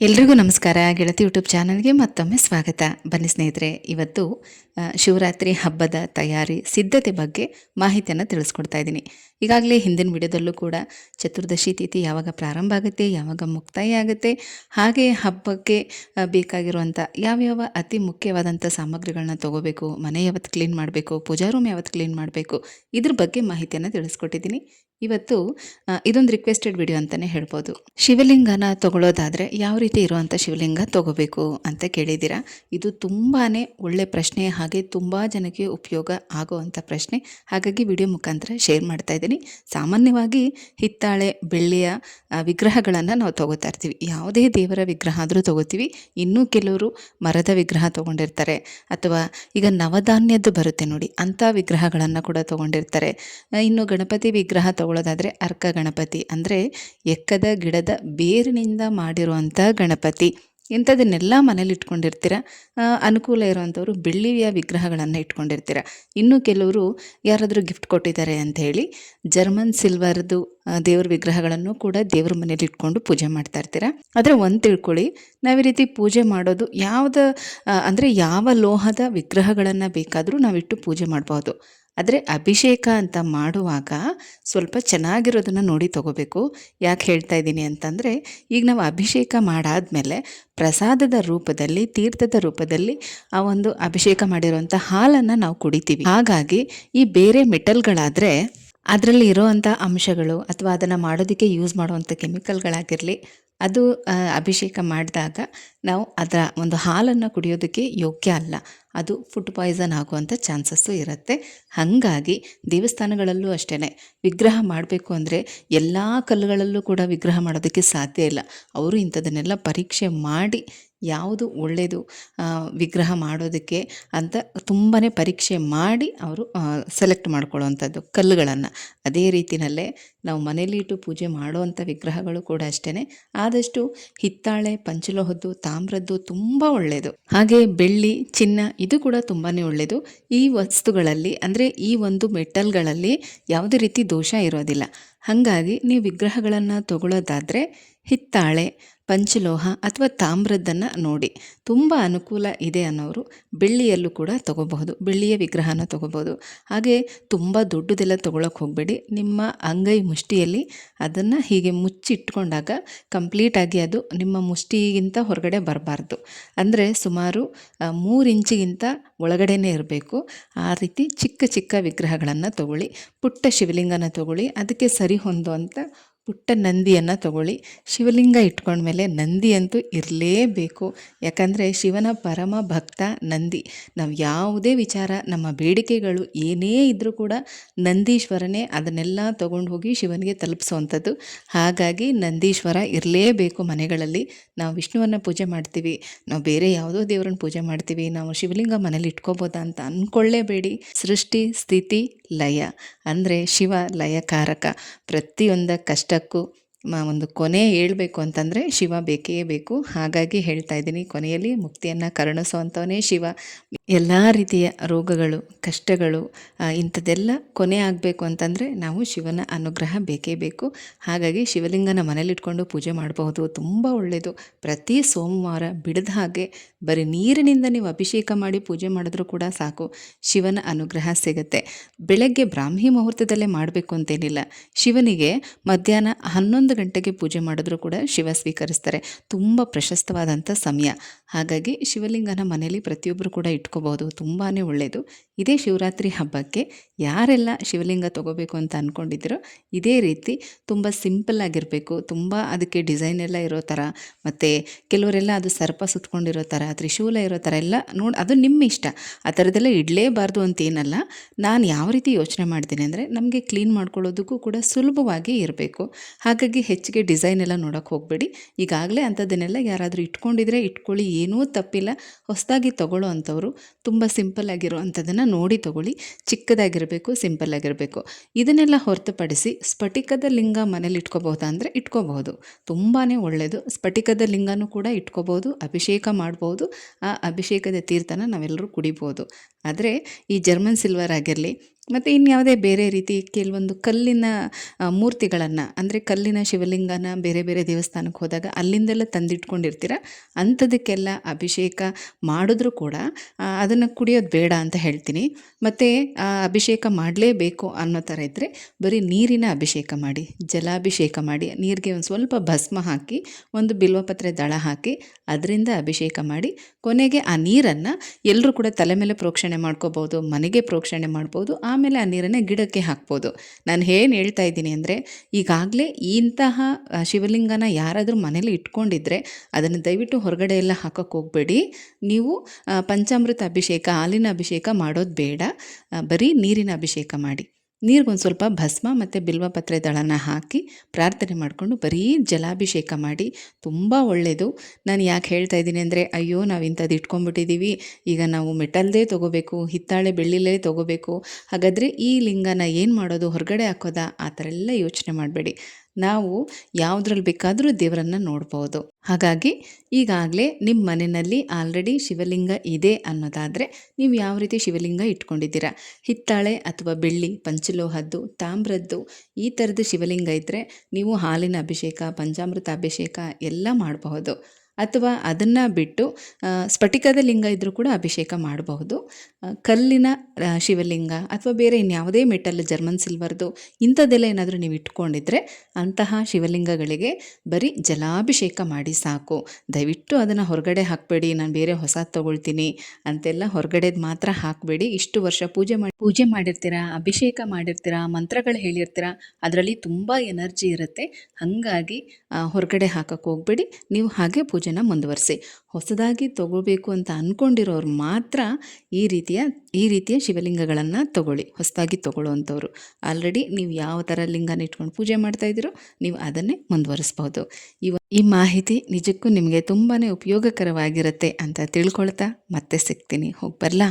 ಎಲ್ರಿಗೂ ನಮಸ್ಕಾರ ಗೆಳತಿ ಯೂಟ್ಯೂಬ್ ಚಾನಲ್ಗೆ ಮತ್ತೊಮ್ಮೆ ಸ್ವಾಗತ. ಬನ್ನಿ ಸ್ನೇಹಿತರೆ ಇವತ್ತು ಶಿವರಾತ್ರಿ ಹಬ್ಬದ ತಯಾರಿ, ಸಿದ್ಧತೆ ಬಗ್ಗೆ ಮಾಹಿತಿಯನ್ನು ತಿಳಿಸ್ಕೊಡ್ತಾ ಇದ್ದೀನಿ. ಈಗಾಗಲೇ ಹಿಂದಿನ ವಿಡಿಯೋದಲ್ಲೂ ಕೂಡ ಚತುರ್ದಶಿ ತಿಥಿ ಯಾವಾಗ ಪ್ರಾರಂಭ ಆಗುತ್ತೆ, ಯಾವಾಗ ಮುಕ್ತಾಯ ಆಗುತ್ತೆ, ಹಾಗೆ ಹಬ್ಬಕ್ಕೆ ಬೇಕಾಗಿರುವಂಥ ಯಾವ್ಯಾವ ಅತಿ ಮುಖ್ಯವಾದಂಥ ಸಾಮಗ್ರಿಗಳನ್ನ ತಗೋಬೇಕು, ಮನೆ ಯಾವತ್ತು ಕ್ಲೀನ್ ಮಾಡಬೇಕು ಪೂಜಾ ರೂಮ್ ಯಾವತ್ತು ಕ್ಲೀನ್ ಮಾಡಬೇಕು, ಇದ್ರ ಬಗ್ಗೆ ಮಾಹಿತಿಯನ್ನು ತಿಳಿಸ್ಕೊಟ್ಟಿದ್ದೀನಿ. ಇವತ್ತು ಇದೊಂದು ರಿಕ್ವೆಸ್ಟೆಡ್ ವಿಡಿಯೋ ಅಂತಲೇ ಹೇಳ್ಬೋದು. ಶಿವಲಿಂಗನ ತಗೊಳ್ಳೋದಾದರೆ ಯಾವ ರೀತಿ ಇರುವಂಥ ಶಿವಲಿಂಗ ತಗೋಬೇಕು ಅಂತ ಕೇಳಿದ್ದೀರಾ? ಇದು ತುಂಬಾ ಒಳ್ಳೆ ಪ್ರಶ್ನೆ ಹಾಗೆ ತುಂಬ ಜನಕ್ಕೆ ಉಪಯೋಗ ಆಗುವಂಥ ಪ್ರಶ್ನೆ. ಹಾಗಾಗಿ ವಿಡಿಯೋ ಮುಖಾಂತರ ಶೇರ್ ಮಾಡ್ತಾ ಇದ್ದೀನಿ. ಸಾಮಾನ್ಯವಾಗಿ ಹಿತ್ತಾಳೆ, ಬೆಳ್ಳಿಯ ವಿಗ್ರಹಗಳನ್ನು ನಾವು ತಗೋತಾ ಇರ್ತೀವಿ. ಯಾವುದೇ ದೇವರ ವಿಗ್ರಹ ಆದರೂ ತಗೋತೀವಿ. ಇನ್ನೂ ಕೆಲವರು ಮರದ ವಿಗ್ರಹ ತಗೊಂಡಿರ್ತಾರೆ. ಅಥವಾ ಈಗ ನವಧಾನ್ಯದ್ದು ಬರುತ್ತೆ ನೋಡಿ, ಅಂಥ ವಿಗ್ರಹಗಳನ್ನು ಕೂಡ ತಗೊಂಡಿರ್ತಾರೆ. ಇನ್ನು ಗಣಪತಿ ವಿಗ್ರಹ ತಗೊಳ್ಳೋದಾದರೆ ಅರ್ಕ ಗಣಪತಿ. ಅಂದರೆ ಎಕ್ಕದ ಗಿಡದ ಬೇರಿನಿಂದ ಮಾಡಿರುವಂಥ ಗಣಪತಿ. ಇಂಥದನ್ನೆಲ್ಲ ಮನೇಲಿ ಇಟ್ಕೊಂಡಿರ್ತೀರ? ಅನುಕೂಲ ಇರುವಂಥವ್ರು ಬೆಳ್ಳಿಯ ವಿಗ್ರಹಗಳನ್ನು ಇಟ್ಕೊಂಡಿರ್ತೀರ. ಇನ್ನು ಕೆಲವರು ಯಾರಾದರೂ ಗಿಫ್ಟ್ ಕೊಟ್ಟಿದ್ದಾರೆ ಅಂತ ಹೇಳಿ ಜರ್ಮನ್ ಸಿಲ್ವರ್ದು ದೇವ್ರ ವಿಗ್ರಹಗಳನ್ನು ಕೂಡ ದೇವ್ರ ಮನೇಲಿ ಇಟ್ಕೊಂಡು ಪೂಜೆ ಮಾಡ್ತಾ ಇರ್ತೀರ. ಆದರೆ ಒಂದು ತಿಳ್ಕೊಳ್ಳಿ, ನಾವು ಈ ರೀತಿ ಪೂಜೆ ಮಾಡೋದು ಯಾವ್ದು ಅಂದರೆ ಯಾವ ಲೋಹದ ವಿಗ್ರಹಗಳನ್ನು ಬೇಕಾದರೂ ನಾವಿಟ್ಟು ಪೂಜೆ ಮಾಡ್ಬೋದು ಆದರೆ ಅಭಿಷೇಕ ಅಂತ ಮಾಡುವಾಗ ಸ್ವಲ್ಪ ಚೆನ್ನಾಗಿರೋದನ್ನು ನೋಡಿ ತಗೋಬೇಕು. ಯಾಕೆ ಹೇಳ್ತಾ ಇದ್ದೀನಿ ಅಂತಂದರೆ, ಈಗ ನಾವು ಅಭಿಷೇಕ ಮಾಡಾದಮೇಲೆ ಪ್ರಸಾದದ ರೂಪದಲ್ಲಿ, ತೀರ್ಥದ ರೂಪದಲ್ಲಿ ಆ ಒಂದು ಅಭಿಷೇಕ ಮಾಡಿರುವಂಥ ಹಾಲನ್ನು ನಾವು ಕುಡಿತೀವಿ. ಹಾಗಾಗಿ ಈ ಬೇರೆ ಮೆಟಲ್ಗಳಾದರೆ ಅದರಲ್ಲಿ ಇರೋವಂಥ ಅಂಶಗಳು ಅಥವಾ ಅದನ್ನು ಮಾಡೋದಕ್ಕೆ ಯೂಸ್ ಮಾಡುವಂಥ ಕೆಮಿಕಲ್ಗಳಾಗಿರಲಿ ಅದು ಅಭಿಷೇಕ ಮಾಡಿದಾಗ ನಾವು ಅದರ ಒಂದು ಹಾಲನ್ನು ಕುಡಿಯೋದಕ್ಕೆ ಯೋಗ್ಯ ಅಲ್ಲ. ಅದು ಫುಡ್ ಪಾಯ್ಸನ್ ಆಗುವಂಥ ಚಾನ್ಸಸ್ಸು ಇರುತ್ತೆ. ಹಾಗಾಗಿ ದೇವಸ್ಥಾನಗಳಲ್ಲೂ ಅಷ್ಟೇ ವಿಗ್ರಹ ಮಾಡಬೇಕು ಅಂದರೆ ಎಲ್ಲ ಕಲ್ಲುಗಳಲ್ಲೂ ಕೂಡ ವಿಗ್ರಹ ಮಾಡೋದಕ್ಕೆ ಸಾಧ್ಯ ಇಲ್ಲ. ಅವರು ಇಂಥದನ್ನೆಲ್ಲ ಪರೀಕ್ಷೆ ಮಾಡಿ ಯಾವುದು ಒಳ್ಳೆಯದು ವಿಗ್ರಹ ಮಾಡೋದಕ್ಕೆ ಅಂತ ತುಂಬಾ ಪರೀಕ್ಷೆ ಮಾಡಿ ಅವರು ಸೆಲೆಕ್ಟ್ ಮಾಡ್ಕೊಳ್ಳೋವಂಥದ್ದು ಕಲ್ಲುಗಳನ್ನು. ಅದೇ ರೀತಿಯಲ್ಲೇ ನಾವು ಮನೇಲಿ ಇಟ್ಟು ಪೂಜೆ ಮಾಡುವಂಥ ವಿಗ್ರಹಗಳು ಕೂಡ ಅಷ್ಟೇ ಆದಷ್ಟು ಹಿತ್ತಾಳೆ, ಪಂಚಲೋಹದ್ದು, ತಾಮ್ರದ್ದು ತುಂಬ ಒಳ್ಳೆಯದು ಹಾಗೆ ಬೆಳ್ಳಿ, ಚಿನ್ನ ಇದು ಕೂಡ ತುಂಬಾ ಒಳ್ಳೆಯದು ಈ ವಸ್ತುಗಳಲ್ಲಿ ಅಂದರೆ ಈ ಒಂದು ಮೆಟಲ್ಗಳಲ್ಲಿ ಯಾವುದೇ ರೀತಿ ದೋಷ ಇರೋದಿಲ್ಲ. ಹಾಗಾಗಿ ನೀವು ವಿಗ್ರಹಗಳನ್ನು ತಗೊಳ್ಳೋದಾದರೆ ಹಿತ್ತಾಳೆ ಪಂಚಲೋಹ ಅಥವಾ ತಾಮ್ರದ್ದನ್ನು ನೋಡಿ. ತುಂಬ ಅನುಕೂಲ ಇದೆ ಅನ್ನೋರು ಬೆಳ್ಳಿಯಲ್ಲೂ ಕೂಡ ತಗೋಬಹುದು, ಬೆಳ್ಳಿಯ ವಿಗ್ರಹನ ತಗೋಬೋದು ಹಾಗೆ ತುಂಬ ದೊಡ್ಡದೆಲ್ಲ ತೊಗೊಳಕ್ಕೆ ಹೋಗಬೇಡಿ. ನಿಮ್ಮ ಅಂಗೈ ಮುಷ್ಟಿಯಲ್ಲಿ ಅದನ್ನು ಹೀಗೆ ಮುಚ್ಚಿಟ್ಕೊಂಡಾಗ ಕಂಪ್ಲೀಟಾಗಿ ಅದು ನಿಮ್ಮ ಮುಷ್ಟಿಗಿಂತ ಹೊರಗಡೆ ಬರಬಾರ್ದು. ಅಂದರೆ ಸುಮಾರು ಮೂರು ಇಂಚಿಗಿಂತ ಒಳಗಡೆನೇ ಇರಬೇಕು. ಆ ರೀತಿ ಚಿಕ್ಕ ಚಿಕ್ಕ ವಿಗ್ರಹಗಳನ್ನು ತಗೊಳ್ಳಿ, ಪುಟ್ಟ ಶಿವಲಿಂಗನ ತಗೊಳ್ಳಿ, ಅದಕ್ಕೆ ಸರಿ ಹೊಂದುವಂಥ ಪುಟ್ಟ ನಂದಿಯನ್ನು ತಗೊಳ್ಳಿ. ಶಿವಲಿಂಗ ಇಟ್ಕೊಂಡ್ಮೇಲೆ ನಂದಿ ಅಂತೂ ಇರಲೇಬೇಕು. ಯಾಕಂದರೆ ಶಿವನ ಪರಮ ಭಕ್ತ ನಂದಿ. ನಾವು ಯಾವುದೇ ವಿಚಾರ, ನಮ್ಮ ಬೇಡಿಕೆಗಳು ಏನೇ ಇದ್ದರೂ ಕೂಡ ನಂದೀಶ್ವರನೇ ಅದನ್ನೆಲ್ಲ ತಗೊಂಡು ಹೋಗಿ ಶಿವನಿಗೆ ತಲುಪಿಸುವಂಥದ್ದು ಹಾಗಾಗಿ ನಂದೀಶ್ವರ ಇರಲೇಬೇಕು ಮನೆಗಳಲ್ಲಿ. ನಾವು ವಿಷ್ಣುವನ್ನು ಪೂಜೆ ಮಾಡ್ತೀವಿ. ನಾವು ಬೇರೆ ಯಾವುದೋ ದೇವರನ್ನ ಪೂಜೆ ಮಾಡ್ತೀವಿ. ನಾವು ಶಿವಲಿಂಗ ಮನೇಲಿ ಇಟ್ಕೋಬೋದಾ ಅಂತ ಅಂದ್ಕೊಳ್ಳೇಬೇಡಿ ಸೃಷ್ಟಿ, ಸ್ಥಿತಿ, ಲಯ. ಅಂದರೆ ಶಿವ, ಲಯಕಾರಕ. ಪ್ರತಿಯೊಂದ ಕಷ್ಟಕ್ಕೂ ಮ, ಒಂದು ಕೊನೆ ಹೇಳಬೇಕು ಅಂತಂದರೆ ಶಿವ ಬೇಕೇ ಬೇಕು. ಹಾಗಾಗಿ ಹೇಳ್ತಾ ಇದ್ದೀನಿ, ಕೊನೆಯಲ್ಲಿ ಮುಕ್ತಿಯನ್ನು ಕರುಣಿಸುವಂಥವನೇ ಶಿವ. ಎಲ್ಲ ರೀತಿಯ ರೋಗಗಳು, ಕಷ್ಟಗಳು ಇಂಥದ್ದೆಲ್ಲ ಕೊನೆ ಆಗಬೇಕು ಅಂತಂದರೆ ನಾವು ಶಿವನ ಅನುಗ್ರಹ ಬೇಕೇ ಬೇಕು. ಹಾಗಾಗಿ ಶಿವಲಿಂಗನ ಮನೇಲಿಟ್ಕೊಂಡು ಪೂಜೆ ಮಾಡಬಹುದು, ತುಂಬ ಒಳ್ಳೆಯದು ಪ್ರತಿ ಸೋಮವಾರ ಬಿಡದ ಹಾಗೆ ಬರೀ ನೀರಿನಿಂದ ನೀವು ಅಭಿಷೇಕ ಮಾಡಿ ಪೂಜೆ ಮಾಡಿದ್ರೂ ಕೂಡ ಸಾಕು, ಶಿವನ ಅನುಗ್ರಹ ಸಿಗುತ್ತೆ. ಬೆಳಗ್ಗೆ ಬ್ರಾಹ್ಮಿ ಮುಹೂರ್ತದಲ್ಲೇ ಮಾಡಬೇಕು ಅಂತೇನಿಲ್ಲ. ಶಿವನಿಗೆ ಮಧ್ಯಾಹ್ನ ಹನ್ನೊಂದು ಗಂಟೆಗೆ ಪೂಜೆ ಮಾಡಿದ್ರೂ ಕೂಡ ಶಿವ ಸ್ವೀಕರಿಸ್ತಾರೆ. ತುಂಬ ಪ್ರಶಸ್ತವಾದಂಥ ಸಮಯ. ಹಾಗಾಗಿ ಶಿವಲಿಂಗನ ಮನೆಯಲ್ಲಿ ಪ್ರತಿಯೊಬ್ಬರು ಕೂಡ ಇಟ್ಕೋಬಹುದು ತುಂಬಾ ಒಳ್ಳೆಯದು ಇದೇ ಶಿವರಾತ್ರಿ ಹಬ್ಬಕ್ಕೆ ಯಾರೆಲ್ಲ ಶಿವಲಿಂಗ ತಗೋಬೇಕು ಅಂತ ಅಂದ್ಕೊಂಡಿದ್ದೀರೋ ಇದೇ ರೀತಿ ತುಂಬ ಸಿಂಪಲ್ ಆಗಿರಬೇಕು. ತುಂಬ ಅದಕ್ಕೆ ಡಿಸೈನ್ ಎಲ್ಲ ಇರೋ ಥರ, ಮತ್ತು ಕೆಲವರೆಲ್ಲ ಅದು ಸರ್ಪ ಸುತ್ಕೊಂಡಿರೋ ಥರ, ತ್ರಿಶೂಲ ಇರೋ ಥರ ಎಲ್ಲ ನೋಡಿ, ಅದು ನಿಮ್ಮ ಇಷ್ಟ. ಆ ಥರದ್ದೆಲ್ಲ ಇಡಲೇಬಾರ್ದು ಅಂತ ಏನಲ್ಲ ನಾನು ಯಾವ ರೀತಿ ಯೋಚನೆ ಮಾಡ್ತೀನಿ ಅಂದರೆ ನಮಗೆ ಕ್ಲೀನ್ ಮಾಡ್ಕೊಳ್ಳೋದಕ್ಕೂ ಕೂಡ ಸುಲಭವಾಗಿ ಇರಬೇಕು. ಹಾಗಾಗಿ ಹೆಚ್ಚಿಗೆ ಡಿಸೈನ್ ಎಲ್ಲ ನೋಡೋಕ್ಕೆ ಹೋಗಬೇಡಿ. ಈಗಾಗಲೇ ಅಂಥದ್ದನ್ನೆಲ್ಲ ಯಾರಾದರೂ ಇಟ್ಕೊಂಡಿದ್ರೆ ಇಟ್ಕೊಳ್ಳಿ, ಏನೂ ತಪ್ಪಿಲ್ಲ. ಹೊಸದಾಗಿ ತಗೊಳ್ಳೋ ಅಂಥವ್ರು ತುಂಬ ಸಿಂಪಲ್ ಆಗಿರೋ ಅಂಥದ್ದನ್ನು ನೋಡಿ ತಗೊಳ್ಳಿ, ಚಿಕ್ಕದಾಗಿರಬೇಕು ಸಿಂಪಲ್ ಆಗಿರಬೇಕು. ಇದನ್ನೆಲ್ಲ ಹೊರತುಪಡಿಸಿ ಸ್ಫಟಿಕದ ಲಿಂಗ ಮನೇಲಿ ಇಟ್ಕೋಬಹುದಾ ಅಂದರೆ ಇಟ್ಕೋಬಹುದು. ತುಂಬಾ ಒಳ್ಳೆಯದು ಸ್ಫಟಿಕದ ಲಿಂಗನೂ ಕೂಡ ಇಟ್ಕೋಬಹುದು, ಅಭಿಷೇಕ ಮಾಡ್ಬೋದು, ಆ ಅಭಿಷೇಕದ ತೀರ್ಥನ ನಾವೆಲ್ಲರೂ ಕುಡಿಬೋದು. ಆದರೆ ಈ ಜರ್ಮನ್ ಸಿಲ್ವರ್ ಆಗಿರಲಿ ಮತ್ತು ಇನ್ಯಾವುದೇ ಬೇರೆ ರೀತಿ ಕೆಲವೊಂದು ಕಲ್ಲಿನ ಮೂರ್ತಿಗಳನ್ನು, ಅಂದರೆ ಕಲ್ಲಿನ ಶಿವಲಿಂಗನ ಬೇರೆ ಬೇರೆ ದೇವಸ್ಥಾನಕ್ಕೆ ಹೋದಾಗ ಅಲ್ಲಿಂದೆಲ್ಲ ತಂದಿಟ್ಕೊಂಡಿರ್ತೀರ? ಅಂಥದಕ್ಕೆಲ್ಲ ಅಭಿಷೇಕ ಮಾಡಿದ್ರೂ ಕೂಡ ಅದನ್ನು ಕುಡಿಯೋದು ಬೇಡ ಅಂತ ಹೇಳ್ತೀನಿ. ಮತ್ತು ಅಭಿಷೇಕ ಮಾಡಲೇಬೇಕು ಅನ್ನೋ ಥರ ಇದ್ದರೆ ಬರೀ ನೀರಿನ ಅಭಿಷೇಕ ಮಾಡಿ, ಜಲಾಭಿಷೇಕ ಮಾಡಿ, ನೀರಿಗೆ ಒಂದು ಸ್ವಲ್ಪ ಭಸ್ಮ ಹಾಕಿ, ಒಂದು ಬಿಲ್ವಪತ್ರೆ ದಳ ಹಾಕಿ, ಅದರಿಂದ ಅಭಿಷೇಕ ಮಾಡಿ, ಕೊನೆಗೆ ಆ ನೀರನ್ನು ಎಲ್ಲರೂ ಕೂಡ ತಲೆ ಮೇಲೆ ಪ್ರೋಕ್ಷಣೆ ಮಾಡ್ಕೋಬೋದು, ಮನೆಗೆ ಪ್ರೋಕ್ಷಣೆ ಮಾಡ್ಬೋದು ಆಮೇಲೆ ಆ ನೀರನ್ನು ಗಿಡಕ್ಕೆ ಹಾಕ್ಬೋದು. ನಾನು ಏನು ಹೇಳ್ತಾ ಇದ್ದೀನಿ ಅಂದರೆ, ಈಗಾಗಲೇ ಇಂತಹ ಶಿವಲಿಂಗನ ಯಾರಾದರೂ ಮನೇಲಿ ಇಟ್ಕೊಂಡಿದ್ರೆ, ಅದನ್ನು ದಯವಿಟ್ಟು ಹೊರಗಡೆ ಎಲ್ಲ ಹಾಕೋಕ್ಕೆ ಹೋಗಬೇಡಿ. ನೀವು ಪಂಚಾಮೃತ ಅಭಿಷೇಕ, ಹಾಲಿನ ಅಭಿಷೇಕ ಮಾಡೋದು ಬೇಡ. ಬರೀ ನೀರಿನ ಅಭಿಷೇಕ ಮಾಡಿ. ನೀರಿಗೊಂದು ಸ್ವಲ್ಪ ಭಸ್ಮ ಮತ್ತು ಬಿಲ್ವಪತ್ರೆ ದಳನ ಹಾಕಿ ಪ್ರಾರ್ಥನೆ ಮಾಡಿಕೊಂಡು ಬರೀ ಜಲಾಭಿಷೇಕ ಮಾಡಿ ತುಂಬ ಒಳ್ಳೆಯದು ನಾನು ಯಾಕೆ ಹೇಳ್ತಾ ಇದ್ದೀನಿ ಅಂದರೆ, ಅಯ್ಯೋ, ನಾವು ಇಂಥದ್ದು ಇಟ್ಕೊಂಡ್ಬಿಟ್ಟಿದ್ದೀವಿ ಈಗ ನಾವು ಮೆಟಲ್ದೇ ತೊಗೋಬೇಕು, ಹಿತ್ತಾಳೆ ಬೆಳ್ಳಿಲೇ ತೊಗೋಬೇಕು. ಹಾಗಾದರೆ ಈ ಲಿಂಗನ ಏನು ಮಾಡೋದು, ಹೊರಗಡೆ ಹಾಕೋದಾ? ಆ ಥರ ಎಲ್ಲ ಯೋಚನೆ ಮಾಡಬೇಡಿ. ನಾವು ಯಾವುದ್ರಲ್ಲಿ ಬೇಕಾದರೂ ದೇವರನ್ನು ನೋಡ್ಬೋದು. ಹಾಗಾಗಿ ಈಗಾಗಲೇ ನಿಮ್ಮ ಮನೆಯಲ್ಲಿ ಆಲ್ರೆಡಿ ಶಿವಲಿಂಗ ಇದೆ ಅನ್ನೋದಾದರೆ ನೀವು ಯಾವ ರೀತಿ ಶಿವಲಿಂಗ ಇಟ್ಕೊಂಡಿದ್ದೀರಾ? ಹಿತ್ತಾಳೆ ಅಥವಾ ಬೆಳ್ಳಿ, ಪಂಚಲೋಹದ್ದು, ತಾಮ್ರದ್ದು, ಈ ಥರದ ಶಿವಲಿಂಗ ಇದ್ದರೆ ನೀವು ಹಾಲಿನ ಅಭಿಷೇಕ ಪಂಚಾಮೃತ ಅಭಿಷೇಕ ಎಲ್ಲ ಮಾಡಬಹುದು. ಅಥವಾ ಅದನ್ನು ಬಿಟ್ಟು ಸ್ಫಟಿಕದ ಲಿಂಗ ಇದ್ದರೂ ಕೂಡ ಅಭಿಷೇಕ ಮಾಡಬಹುದು. ಕಲ್ಲಿನ ಶಿವಲಿಂಗ ಅಥವಾ ಬೇರೆ ಇನ್ಯಾವುದೇ ಮೆಟಲ್, ಜರ್ಮನ್ ಸಿಲ್ವರ್ದು ಇಂಥದ್ದೆಲ್ಲ ಏನಾದರೂ ನೀವು ಇಟ್ಕೊಂಡಿದ್ರೆ ಅಂತಹ ಶಿವಲಿಂಗಗಳಿಗೆ ಬರೀ ಜಲಾಭಿಷೇಕ ಮಾಡಿ ಸಾಕು. ದಯವಿಟ್ಟು ಅದನ್ನು ಹೊರಗಡೆ ಹಾಕಬೇಡಿ, ನಾನು ಬೇರೆ ಹೊಸ ತೊಗೊಳ್ತೀನಿ ಅಂತೆಲ್ಲ ಹೊರಗಡೆದು ಮಾತ್ರ ಹಾಕಬೇಡಿ. ಇಷ್ಟು ವರ್ಷ ಪೂಜೆ ಮಾಡಿ, ಪೂಜೆ ಮಾಡಿರ್ತೀರಾ, ಅಭಿಷೇಕ ಮಾಡಿರ್ತೀರಾ, ಮಂತ್ರಗಳು ಹೇಳಿರ್ತೀರಾ, ಅದರಲ್ಲಿ ತುಂಬ ಎನರ್ಜಿ ಇರುತ್ತೆ. ಹಾಗಾಗಿ ಹೊರಗಡೆ ಹಾಕಕ್ಕೆ ಹೋಗಬೇಡಿ. ನೀವು ಹಾಗೆ ಪೂಜೆನ ಮುಂದುವರಿಸಿ. ಹೊಸದಾಗಿ ತಗೋಬೇಕು ಅಂತ ಅಂದ್ಕೊಂಡಿರೋರು ಮಾತ್ರ ಈ ರೀತಿಯ ಈ ರೀತಿಯ ಶಿವಲಿಂಗಗಳನ್ನು ತಗೊಳ್ಳಿ. ಹೊಸದಾಗಿ ತಗೊಳ್ಳೋವಂಥವ್ರು ಆಲ್ರೆಡಿ ನೀವು ಯಾವ ಥರ ಲಿಂಗನ ಇಟ್ಕೊಂಡು ಪೂಜೆ ಮಾಡ್ತಾ ಇದ್ದೀರೋ ನೀವು ಅದನ್ನೇ ಮುಂದುವರಿಸ್ಬೋದು. ಇವ, ಈ ಮಾಹಿತಿ ನಿಜಕ್ಕೂ ನಿಮಗೆ ತುಂಬಾ ಉಪಯೋಗಕರವಾಗಿರುತ್ತೆ ಅಂತ ತಿಳ್ಕೊಳ್ತಾ ಮತ್ತೆ ಸಿಗ್ತೀನಿ. ಹೋಗಿ ಬರಲಾ?